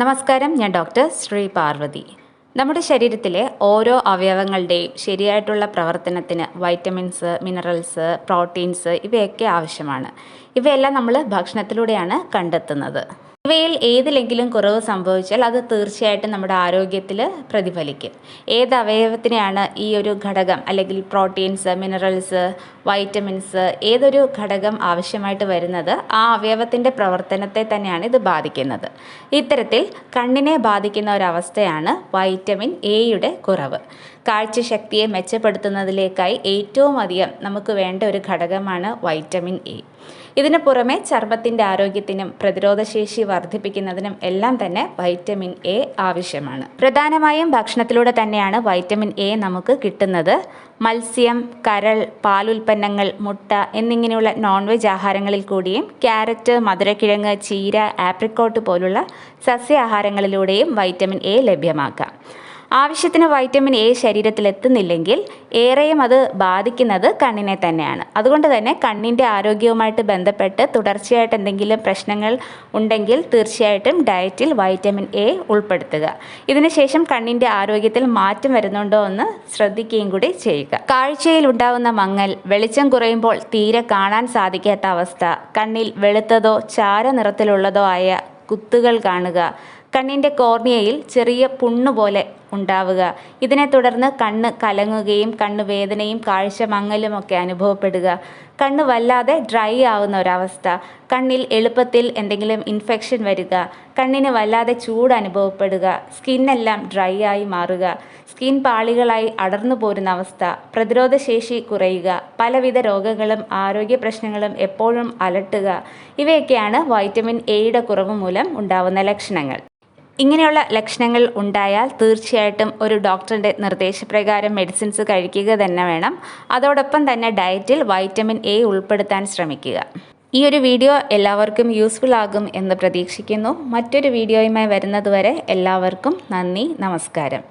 നമസ്കാരം ഞാൻ ഡോക്ടർ ശ്രീ പാർവതി. നമ്മുടെ ശരീരത്തിലെ ഓരോ അവയവങ്ങളുടെയും ശരിയായിട്ടുള്ള പ്രവർത്തനത്തിന് വൈറ്റമിൻസ് മിനറൽസ് പ്രോട്ടീൻസ് ഇവയൊക്കെ ആവശ്യമാണ്. ഇവയെല്ലാം നമ്മൾ ഭക്ഷണത്തിലൂടെയാണ് കണ്ടെത്തുന്നത്. ഇവയിൽ ഏതിലെങ്കിലും കുറവ് സംഭവിച്ചാൽ അത് തീർച്ചയായിട്ടും നമ്മുടെ ആരോഗ്യത്തിൽ പ്രതിഫലിക്കും. ഏത് അവയവത്തിനെയാണ് ഈ ഒരു ഘടകം അല്ലെങ്കിൽ പ്രോട്ടീൻസ് മിനറൽസ് വൈറ്റമിൻസ് ഏതൊരു ഘടകം ആവശ്യമായിട്ട് വരുന്നത് ആ അവയവത്തിന്റെ പ്രവർത്തനത്തെ തന്നെയാണ് ഇത് ബാധിക്കുന്നത്. ഇത്തരത്തിൽ കണ്ണിനെ ബാധിക്കുന്ന ഒരവസ്ഥയാണ് വൈറ്റമിൻ എയുടെ കുറവ്. കാഴ്ചശക്തിയെ മെച്ചപ്പെടുത്തുന്നതിലേക്കായി ഏറ്റവും അധികം നമുക്ക് വേണ്ട ഒരു ഘടകമാണ് വൈറ്റമിൻ എ ഇതിനു പുറമെ ചർമ്മത്തിന്റെ ആരോഗ്യത്തിനും പ്രതിരോധശേഷി വർദ്ധിപ്പിക്കുന്നതിനും എല്ലാം തന്നെ വൈറ്റമിൻ എ ആവശ്യമാണ്. പ്രധാനമായും ഭക്ഷണത്തിലൂടെ തന്നെയാണ് വൈറ്റമിൻ എ നമുക്ക് കിട്ടുന്നത്. മത്സ്യം കരൾ പാലുൽപ്പന്നങ്ങൾ മുട്ട എന്നിങ്ങനെയുള്ള നോൺ വെജ് ആഹാരങ്ങളിൽ കൂടിയും ക്യാരറ്റ് മധുരക്കിഴങ്ങ് ചീര ആപ്രിക്കോട്ട് പോലുള്ള സസ്യ ആഹാരങ്ങളിലൂടെയും വൈറ്റമിൻ എ ലഭ്യമാക്കാം. ആവശ്യത്തിന് വൈറ്റമിൻ എ ശരീരത്തിൽ എത്തുന്നില്ലെങ്കിൽ ഏറെയും അത് ബാധിക്കുന്നത് കണ്ണിനെ തന്നെയാണ്. അതുകൊണ്ട് തന്നെ കണ്ണിന്റെ ആരോഗ്യവുമായിട്ട് ബന്ധപ്പെട്ട് തുടർച്ചയായിട്ട് എന്തെങ്കിലും പ്രശ്നങ്ങൾ ഉണ്ടെങ്കിൽ തീർച്ചയായിട്ടും ഡയറ്റിൽ വൈറ്റമിൻ എ ഉൾപ്പെടുത്തുക. ഇതിനുശേഷം കണ്ണിന്റെ ആരോഗ്യത്തിൽ മാറ്റം വരുന്നുണ്ടോ എന്ന് ശ്രദ്ധിക്കുകയും കൂടി ചെയ്യുക. കാഴ്ചയിൽ ഉണ്ടാകുന്ന മങ്ങൽ വെളിച്ചം കുറയുമ്പോൾ തീരെ കാണാൻ സാധിക്കാത്ത അവസ്ഥ കണ്ണിൽ വെളുത്തതോ ചാര നിറത്തിലുള്ളതോ ആയ കുത്തുകൾ കാണുക കണ്ണിന്റെ കോർണിയയിൽ ചെറിയ പുണ്ണ് പോലെ ഉണ്ടാവുക. ഇതിനെ തുടർന്ന് കണ്ണ് കലങ്ങുകയും കണ്ണ് വേദനയും കാഴ്ച മങ്ങലുമൊക്കെ അനുഭവപ്പെടുക. കണ്ണ് വല്ലാതെ ഡ്രൈ ആവുന്ന ഒരവസ്ഥ. കണ്ണിൽ എളുപ്പത്തിൽ എന്തെങ്കിലും ഇൻഫെക്ഷൻ വരിക. കണ്ണിന് വല്ലാതെ ചൂട് അനുഭവപ്പെടുക. സ്കിന്നെല്ലാം ഡ്രൈ ആയി മാറുക. സ്കിൻ പാളികളായി അടർന്നു പോരുന്ന അവസ്ഥ. പ്രതിരോധശേഷി കുറയുക. പലവിധ രോഗങ്ങളും ആരോഗ്യ പ്രശ്നങ്ങളും എപ്പോഴും അലട്ടുക. ഇവയൊക്കെയാണ് വൈറ്റമിൻ എയുടെ കുറവ് മൂലം ഉണ്ടാവുന്ന ലക്ഷണങ്ങൾ. ഇങ്ങനെയുള്ള ലക്ഷണങ്ങൾ ഉണ്ടായാൽ തീർച്ചയായിട്ടും ഒരു ഡോക്ടറിന്റെ നിർദ്ദേശപ്രകാരം മെഡിസിൻസ് കഴിക്കുക തന്നെ വേണം. അതോടൊപ്പം തന്നെ ഡയറ്റിൽ വൈറ്റമിൻ എ ഉൾപ്പെടുത്താൻ ശ്രമിക്കുക. ഈ ഒരു വീഡിയോ എല്ലാവർക്കും യൂസ്ഫുൾ ആകും എന്ന് പ്രതീക്ഷിക്കുന്നു. മറ്റൊരു വീഡിയോയുമായി വരുന്നതുവരെ എല്ലാവർക്കും നന്ദി നമസ്കാരം.